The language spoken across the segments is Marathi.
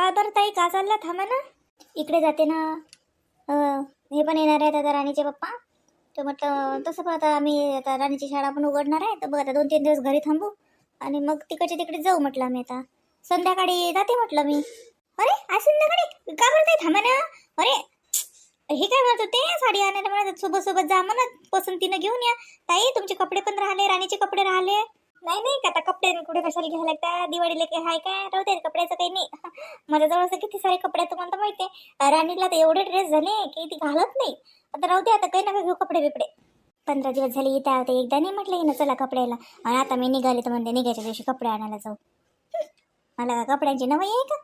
का बरं ताई का चालला थांबा ना इकडे जाते ना. अं, हे पण येणार आहेत आता राणीचे पप्पा. तर म्हटलं तसं पण आता आम्ही आता राणीची शाळा पण उघडणार आहे. तर बघ आता दोन तीन दिवस घरी थांबू. आणि मग तिकडच्या तिकडे जाऊ म्हटलं आम्ही आता. संध्याकाळी जाते म्हटलं मी. अरे आज संध्याकाळी? का बरं ताई थांबा ना अरे हे काय म्हणत होते? साडी आणायला म्हणत सोबत सोबत जा म्हणत. पसंतीनं घेऊन या. ताई तुमचे कपडे पण राहिले राणीचे कपडे राहिले. नाही नाही आता कपडे कुठे कशाला घ्यायला लागतात. दिवाळीला काही हाय काय? राहू दे कपड्याचं काही नाही. माझ्याजवळ असं किती सारे कपडे आहेत तुम्हाला तर माहिती आहे. राणीला तर एवढे ड्रेस झाले की ती घालत नाही. आता राहू दे आता काही नका घेऊ कपडे बिपडे. पंधरा दिवस झाले इथे होते एकदा नाही म्हटलं येणं चला कपड्याला. आणि आता मी निघाले तर म्हणते निघायच्या दिवशी कपडे आणायला जाऊ. मला का कपड्यांची नवई आहे का?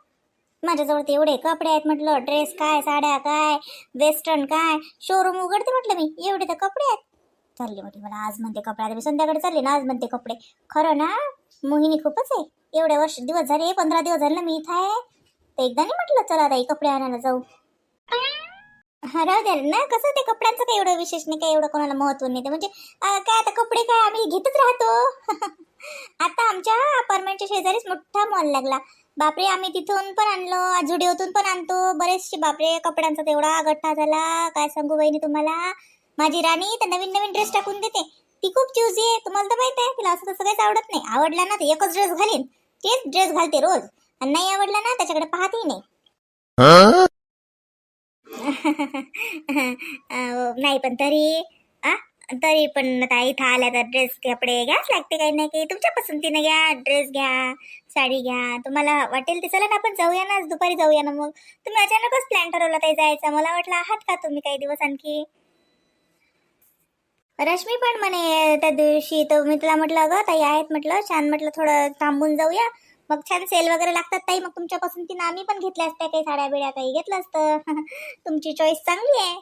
माझ्याजवळ ते एवढे कपडे आहेत म्हटलं ड्रेस काय साड्या काय वेस्टर्न काय? शोरूम उघडते म्हटलं मी एवढे तर कपडे आहेत. चालली मोठी मला आज म्हणते कपडे. आता मी संध्याकाळी चालले ना आज म्हणते कपडे. खरं ना मोहिनी खूपच आहे. एवढ्या वर्ष दिवस झाले पंधरा दिवस झाले ना मी इथं आहे. तर एकदा नाही म्हटलं चला ताई कपडे आणायला जाऊ. हा राहू द्या ना. कसं ते कपड्यांचं काही एवढं विशेष नाही काही एवढं कोणाला महत्त्व नाही ते. म्हणजे काय आता कपडे काय आम्ही घेतच राहतो. आता आमच्या अपार्टमेंटच्या शेजारीच मोठा मॉल लागला. बापरे आम्ही तिथून पण आणलो जुडिओतून पण आणतो. बरेचसे बापरे कपड्यांचा तेवढा गठ्ठा झाला. काय सांगू बहिणी तुम्हाला? माझी राणी तर नवीन नवीन ड्रेस टाकून देते. ती खूप चुजी आहे. तुम्हाला तर माहीत आहे तिला असं तसं काहीच आवडत नाही. आवडला ना तर एकच ड्रेस घालीन. तेच ड्रेस घालते रोज. आणि नाही आवडला ना त्याच्याकडे पाहतही नाही. नाही पण तरी आ? तरी पण आता इथं आल्या तर ड्रेस कपडे घ्याच लागते काही नाही काही. तुमच्या पसंतीने घ्या ड्रेस घ्या साडी घ्या. तुम्हाला वाटेल ते चला ना आपण जाऊया ना दुपारी जाऊया ना मग. तुम्ही अचानकच प्लॅन ठरवला ताई जायचा. मला वाटलं आहात का तुम्ही काही दिवस आणखी? रश्मी पण म्हणे त्या दिवशी तर मी तुला म्हटलं अगं ताई आहेत म्हटलं छान म्हटलं थोडं थांबून जाऊया. मग छान सेल वगैरे लागतात ताई. मग तुमच्या पसंतीनं आम्ही पण घेतल्या असत्या काही साड्या बिड्या काही घेतलं असतं. तुमची चॉईस चांगली आहे.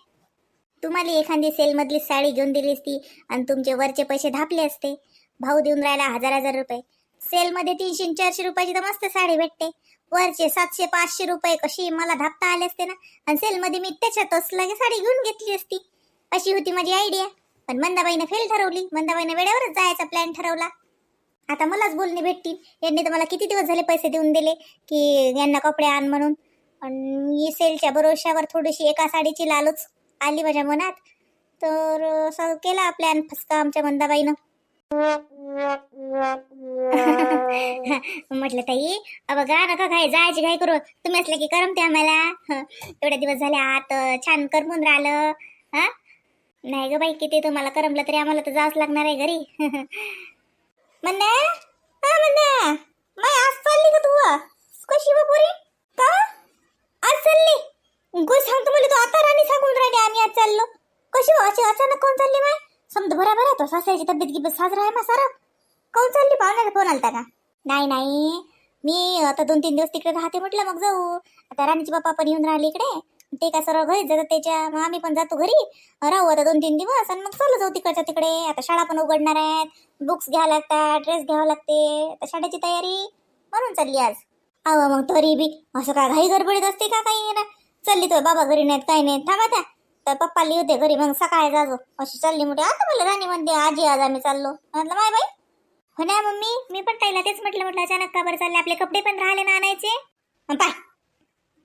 तुम्हाला एखादी सेलमधली साडी घेऊन दिली असती आणि तुमचे वरचे पैसे धापले असते. भाऊ देऊन राहिला हजार हजार रुपये. सेलमध्ये तीनशे चारशे रुपयाची तर मस्त साडी भेटते. वरचे सातशे पाचशे रुपये कशी मला धापता आले असते ना. आणि सेलमध्ये मी त्याच्यातच लगे साडी घेऊन घेतली असती. अशी होती माझी आयडिया पण मंदाबाईनं फेल ठरवली. मंदाबाईनं वेळेवरच जायचा प्लॅन ठरवला. आता मलाच बोलणे भेटतील. यांनी तर मला किती दिवस झाले पैसे देऊन दिले की यांना कपडे आण म्हणून. आणि मी सेलच्या भरोश्यावर थोडीशी एका साडीची लालच आली माझ्या मनात. तर असं केला प्लॅन फसका आमच्या मंदाबाईनं. म्हटलं ताई अ बघा नका काय? जायची काय करू? तुम्ही असलं की करमते आम्हाला. हं, एवढे दिवस झाले आत छान करमून राहिलं. हा? नाही ग बाई किती तुम्हाला करमलं तरी आम्हाला तर जावंच लागणार आहे घरी. मंद्या हा माय आज चालली का तू? कशी बापुरी का? आज चालली. कोण सांगतो मला तू आता राणी सांगून राहिली आम्ही आज चाललो. कशी हो अशी अचानक कोण चालली माय? समजा बरोबर आहे तो सासऱ्याची तब्येत गिब्बत साजरा आहे मा सारा. कोण चालली पाहुण्याला फोन आलता का? नाही नाही. मी आता दोन तीन दिवस तिकडे राहते म्हटलं मग जाऊ. आता राणीचे बाप्पा पण येऊन राहिले इकडे. ते काय सर्व घरीच जातात त्याच्या मग आम्ही पण जातो घरी. राहू आता दोन तीन दिवस आणि मग चालू जाऊ तिकडच्या तिकडे. आता शाळा पण उघडणार आहेत बुक्स घ्यावं लागतात ड्रेस घ्यावं लागते. आता शाळेची तयारी म्हणून चालली आज. अहो मग तरी बी असं काय घाई गडबडीत असते का काही ना चालली तो बाबा घरी नाहीत काही नाहीत. थांबा त्या तर पप्पा होते घरी मग सकाळी जाजो अशी चालली मोठी. आता मला राणी म्हणते आजी आज आम्ही चाललो. म्हटलं माय बाई. हो ना मम्मी. मी पण ताईला तेच म्हटलं म्हटलं अचानक का बरं चालले? आपले कपडे पण राहिले ना आणायचे? मग पाय.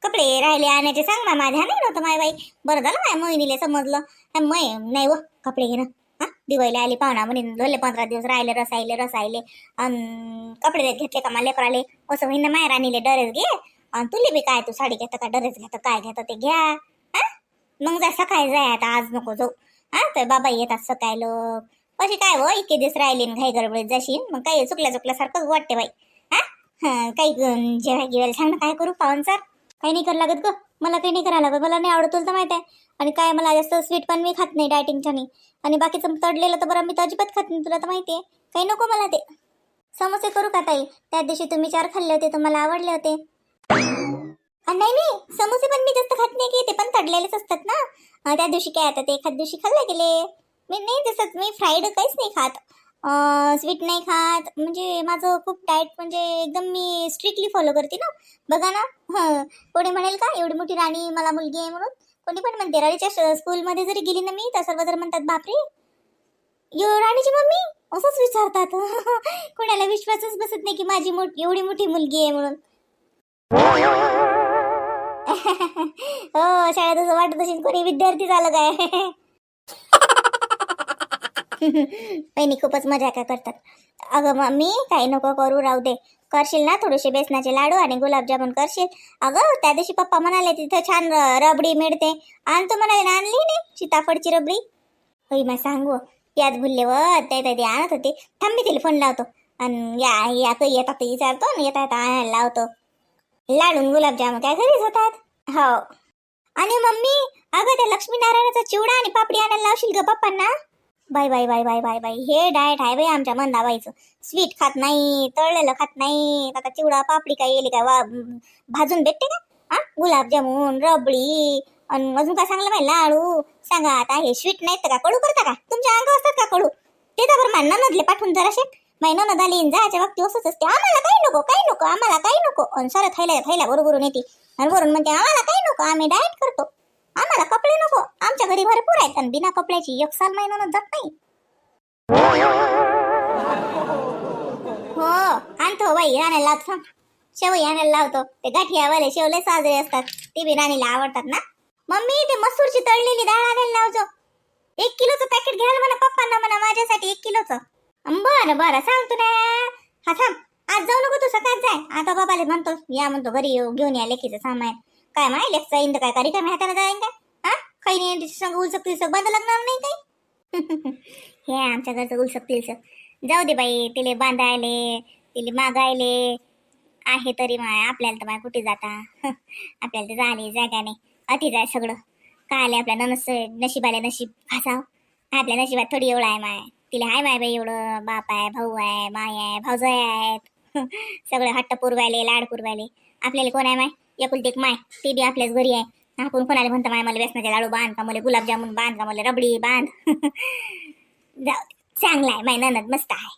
कपडे राहिले आणायचे. सांग ना माझ्या नाही नव्हतं माय बाई. बरं झालं माय मोहिनीले समजलं. अन मै नाही व कपडे घेणं. हा दिवाळीला आली पाहुणा म्हणून धरले पंधरा दिवस राहिले रसायले रसायले. अन कपडे घेतले का मला लेकराले असं होईन ना माय राणीले डरेस घे. आणि तुले बी काय तू साडी घेतं का डरेस घेतं काय घेतं ते घ्या. हा? मग जा सकाळी जाय आता आज नको जाऊ. हा तर बाबा येतात सकाळी लोक. अशी काय हो इतके दिवस राहिले घाई गडबडीत जाशील मग काही चुकल्या चुकल्यासारखंच वाटते बाई. हा? हा, काही अं, जेवाय सांग ना काय करू पाहुण सर काही नाही करावं लागत ग. मला काही नाही करायला लागत. मला नाही आवडत तुला तर माहीत आहे. आणि काय मला जास्त स्वीट पण मी खात नाही डायटिंगच्या आणि बाकीचं तडलेलं तर बरं मी तर अजिबात खात नाही. तुला तर माहिती आहे. काही नको मला ते. समोसे करू का ताई? त्या दिवशी तुम्ही चार खाल्ले होते तुम्हाला आवडले होते. नाही नाही. समोसे पण मी जास्त खात नाही की ते पण तडलेलेच असतात ना. त्या दिवशी काय आता ते एखाद दिवशी खाल्ले गेले. मी नाही तसंच मी फ्राईड काहीच नाही खात. स्वीट नाही खात. म्हणजे माझं खूप डाएट म्हणजे एकदम मी स्ट्रिक्टली फॉलो करते ना. बघा ना. हं. कोणी म्हणेल का एवढी मोठी राणी मला मुलगी आहे म्हणून? कोणी पण म्हणते राणीच्या स्कूलमध्ये जरी गेली ना मी तर सर्व जर म्हणतात बापरे यो राणीची मम्मी? असंच विचारतात. कोणाला विश्वासच बसत नाही की माझी मोठी एवढी मोठी मुलगी आहे म्हणून. हो शाळेत असं वाटत असेल कोणी विद्यार्थी झालं काय? बहिणी खूपच मजा काय करतात. अगं मम्मी काही नको करू राहू दे. करशील ना थोडेसे बेसनाचे लाडू आणि गुलाबजामुन करशील? अगं त्या दिवशी पप्पा म्हणाले तिथं छान रबडी मिळते. आणि तू म्हणाले ना आणली नाही सीताफळची रबडी? होई मग सांगू. याच भुलले व ते आणत होते. थांब मी तिला फोन लावतो. आणि या या काही येतात ते विचारतो आणि येता येता आणायला लावतो. लाडून गुलाबजामुन काय घरीच होतात? हो. आणि मम्मी अगं त्या लक्ष्मीनारायणाचा चिवडा आणि पापडी आणायला लावशील ग पप्पांना? Bye bye bye bye bye bye. हे डाएट आहे बाई आमच्या मंदाबाईचं. स्वीट खात नाही तळलेलं खात नाही. आता चिवडा पापडी काय येईल काय वा भाजून भेटते का? हा गुलाबजामुन रबडी आणि अजून काय सांगलं माहिती लाडू. सांगा आता हे स्वीट नाहीत का? कडू करता का? तुमच्या अंग असतात का कडू? ते तर बरं मान नदले पाठवून जराशे महिना ननद लिहिन जायच्या बाबतीत असंच असते. आम्हाला काही नको काही नको आम्हाला काही नको. आणि सारं खायला थैल्या बरोबर येते. आणि वरून म्हणते आम्हाला काही नको आम्ही डाएट करतो. आम्हाला कपडे नको. आमच्या घरी भरपूर आहेत आणि बिना कपड्याची एक साल महिन्यानं जात नाही. हो आणतो हो बाई राण्याला लावतो थांब. शेवई आणायला लावतो. ते गाठियावाले शेवले साजरे असतात. ते बी राणीला आवडतात ना. मम्मी ते मसूरची तळलेली डाळ आणायला लावतो एक किलोचं पॅकेट घ्यायला म्हणा पप्पांना म्हणा माझ्यासाठी एक किलोचं. बरं बरं सांगतो ना. हा थांब. आज जाऊ नको तू सकाळच जाय. आता बाबाले म्हणतो या म्हणतो घरी येऊ घेऊन या लेखीचं सामान. काय माय जाईन तर काय करी काय हाताने जाईन काय हा? काही नाही तिच्या संग उलसक तिलसक बंद लागणार नाही काही हे आमच्या घरचं उलसक तिलसक. जाऊ दे बाई तिले बांधायले तिले मागायले. आहे तरी माय आपल्याला तर माय कुठे जाता? आपल्याला तर झाली जागा नाही अति जाय सगळं. काय आले आपल्या ननस नशिबाले नशीब फासाव? आपल्या नशिबात थोडी एवढं आहे माय. तिला आहे माय बाई एवढं. बाप आहे भाऊ आहे माय आहे भाऊजय आहेत. सगळे हट्ट पुरवायले लाड पुरवायले. आपल्याला कोण आहे माय? एकुलती एक माय ती बी आपल्याच घरी आहे. आपण कोणाला म्हणतो माय मला व्यसनाचे लाडू बांध का मला गुलाबजामुन बांध का मला रबडी बांध? जाऊ चांगला आहे माय ननद मस्त आहे.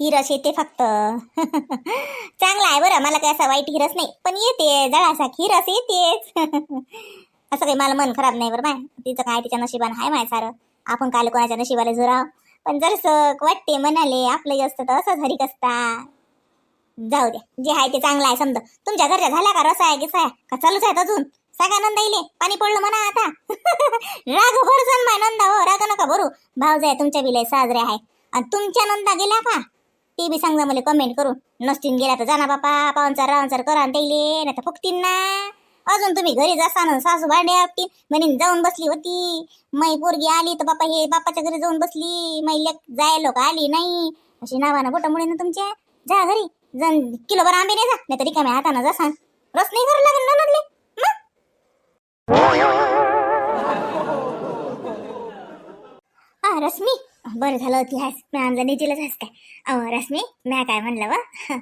हिरस येते फक्त. चांगला आहे बरं मला काय असा वाईट हिरस नाही. पण येते जळासा हिरस येतेच. असं काही मला मन खराब नाही बरं माय. तिचं काय तिच्या नशिबानं आहे माय सारं. आपण काल कोणाच्या नशिबाला जुराव. पण जरसं वाटते म्हणाले आपलं असतं तर असंच हरिक असता. जाऊ द्या जे आहे ते चांगलं आहे समजा. तुमच्या घरच्या झाल्या का रसा आहे गिसा आहे का चालूच आहेत अजून? सगळ्या नंदाईले. पाणी पडलं म्हणा आता. राग भरसन माय नंदा हो. राग नका भरू. भाव जाय तुमच्या बिले साजरे आहे. आणि तुमच्या नंदा गेल्या का? ती बी सांगा मला कमेंट करून. नसतीन गेल्या तर जाना बापा पाहुणचार रावणचार करा आणि त्याइले नाही तर फुकतीन ना. अजून तुम्ही घरी जासान सासू भांडे आपटी. म्हणून जाऊन बसली होती. मै पोरगी आली तर बापा हे बापाच्या घरी जाऊन बसली. मै लेक जाय लोक आली नाही. अशी नावानं बोटामुळे ना तुमच्या. जा घरी. जण किलो भर आंबे नाही जा नाही तरी रिकाम्या हातानं सांग. रस नाही करू लागेल ना नडले हा रश्मी बरं झालं होती हॅस. मी आणलं निजीलच हास काय. अहो रश्मी मॅ काय म्हणलं व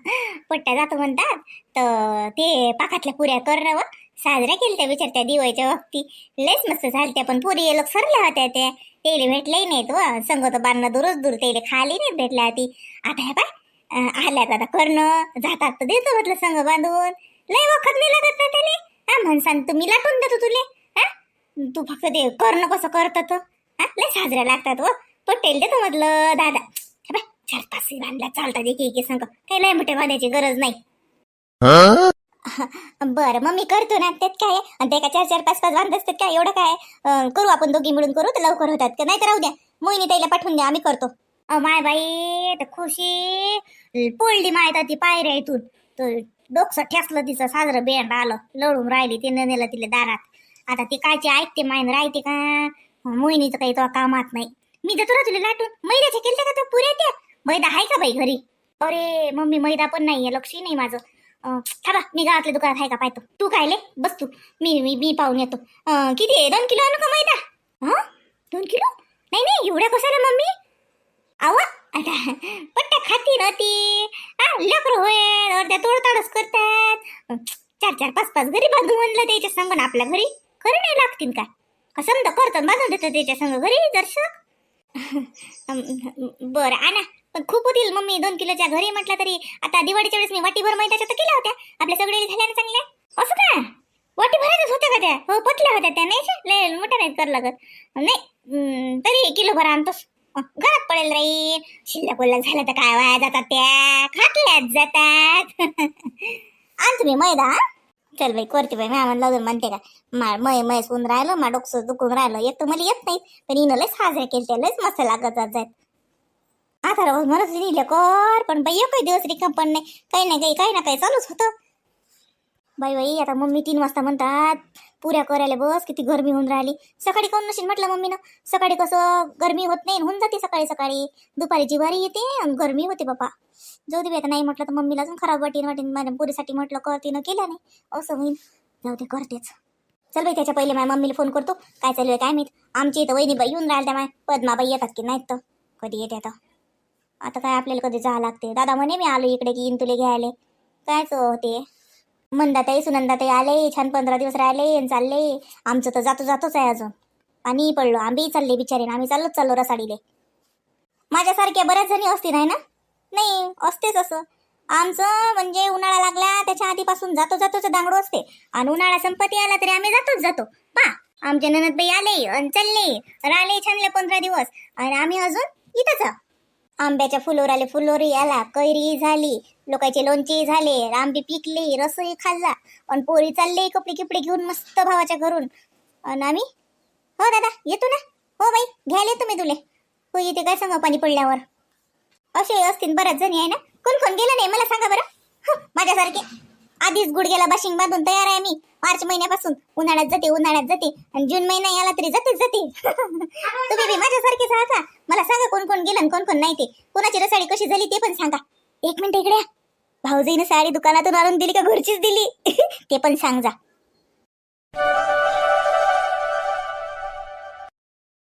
पट्ट्या जातो म्हणतात. तर ते पाकातल्या पुऱ्या करणं व साजऱ्या केल्या त्या विचार त्या दिवाळीच्या वक्ती लयच मस्त झालत्या पण पुरी लोक सरल्या होत्या त्या. तेले भेटले नाहीत व. संगत बांधणं दूरच दूर तेले खाली नाही भेटल्या ती आता हे पाय आल्यात आता करणं. जातात तर देतो म्हटलं संग बांधून. लय वखत नाही लागत ना त्याने हा म्हणसान तुम्ही लाटून देतो तुले. हा? तू फक्त ते करणं कसं करतात हा? लय साजऱ्या लागतात व पटेल देतो म्हटलं दादा. बाय चार तास बांधल्या चालतात एक एक संग काही लय मोठे बांधायची गरज नाही. बरं मग मी करतो ना. त्यात काय आणि ते का चार चार पाच पाच बांधत असतात काय एवढं काय करू आपण दोघी मिळून करू तर लवकर होतात का? नाही तर राहू द्या. मोहिनी ताईला पाठवून द्या आम्ही करतो. अ माय बाई तर खुशी. पोळली माय तर ती पायऱ्या इथून. तर डोकसं ठेसलं तिचं साजरं बेंड आलं. लढून राहिली तिनं नेलं तिला दारात. आता ती कायची ऐकते मायन राहते का? मोहिनीचं काही तो कामात नाही. मी देतो ना तुला लाटून. मैद्याच्या केलत्या का तो पुरे त्या? मैदा आहे का बाई घरी? अरे मम्मी मैदा पण नाहीये लक्ष नाही माझं. अं, थांबा मी गावातल्या दुकानात आहे का पाहतो. तू खायले बस तू. मी मी मी पाहून येतो. किती आहे? दोन किलो आणू का मैदा? हा दोन किलो? नाही नाही एवढ्या कशाला मम्मी? आवा आता पट्ट्या खाती ना ती. हा लेकर होय अर्ध्या तोडताडच करतात. चार चार पाच पाच घरी बांधून म्हणलं त्याच्या संग ना आपल्या घरी. खरं नाही लागतील का? कसं समजा करतात बांधून देतो त्याच्या संग घरी दर्शक? बरं आणा. पण खूप होतील मम्मी दोन किलोच्या घरी म्हटलं तरी. आता दिवाळीच्या वेळेस मी वाटीभर मैद्याच्या तर केल्या होत्या. आपल्या सगळे झाल्या ना चांगल्या? असं का? वाटी होत्या का त्या? हो पटल्या होत्या त्या नाही लय मोठ्या नाहीत कर लागत. नाही तरी किलो भर आणतोस. घरात पडेल राहील शिल्लक उल्लक झालं तर काय वाया जातात त्या? खाटल्यात जातात. आण तुम्ही मैदा चल बाई करते बाई मॅमन लावून म्हणते का? मा मय मय सून राहिलं मा डोकं दुखून राहिलं. एक तर मला येत नाही पण हिनं लय साजरे केले लयच मस्त लागत जात आता रोज म्हणत लिहिलं कर पण बाई काही दिवस रिकम पण नाही. काही नाही काही काही ना काही चालूच होतं. बाई बाई आता मम्मी तीन वाजता म्हणतात पुऱ्या करायला बस किती गरमी होऊन राहिली. सकाळी काऊन नशील म्हटलं मम्मीनं? सकाळी कसं गरमी होत नाही होऊन जाते सकाळी सकाळी. दुपारी जिवारी येते आणि गरमी होते बापा. जाऊ दे आता नाही म्हटलं तर मम्मीला अजून खराब वाटेन वाटेन माझ्या पुरीसाठी म्हटलं करते ना केलं नाही. असं होईल जाऊ दे करतेच. चल बाई त्याच्या पहिले माझ्या मम्मीला फोन करतो. काय चालू आहे काय माहीत? आमची इथं वहिनी बाई येऊन राहिल्या त्या माय. पद्माबाई येतात की नाहीत तर? कधी येते आता? आता काय आपल्याला कधी जावं लागते? दादा म्हणे मी आलो इकडे की येईन तुले घ्यायला. कायच होते मंदाताई सुनंदाताई आले छान पंधरा दिवस राहिले आणि चालले. आमचं तर जातो जातोच आहे अजून. आणि पडलो. आंबेही चालले बिचारे आम्ही चाललोच चाललो रसाडीले. माझ्यासारख्या बऱ्याच जणी असतील आहे ना? नाही असतेच असं. आमचं म्हणजे उन्हाळा लागला त्याच्या आधीपासून जातो जातोच दांगडो असते. आणि उन्हाळा संपत्ती आला तरी आम्ही जातोच जातो. पा आमचे ननदबाई आले आणि चालले. राहिले छानले पंधरा दिवस. आणि आम्ही अजून इथंच आंब्याच्या फुलोर आले फुलोरी आला कैरी झाली. लोकांचे लोणचे झाले आंबे पिकले रसही खाल्ला आणि पोरी चालले कपडे किपडे घेऊन मस्त भावाच्या घरून. आणि आम्ही हो दादा येतो ना? हो बाई घ्यायला येतो मी तुले. हो येते काय सांगा पाणी पडल्यावर? असे असतील बऱ्याच जणी आहे ना? कोण कोण गेलं नाही? मला सांगा बरं. माझ्यासारखे. आधीच गुडघ्याला बाशिंग बांधून तयार आहे मी. मार्च महिन्यापासून. उन्हाळ्यात जाते उन्हाळ्यात जाते. आणि जून महिना याला तरी जातेच जाते. तुम्ही बी माझ्यासारखेच आहात मला सांगा कोण कोण गेलं कोण कोण नाही ते. कोणाची रसाळी कशी झाली ते पण सांगा. एक मिनिट इकडे या. भाऊजीनं साडी दुकानातून आणून दिली का घरचीच दिली? ते पण सांग जा.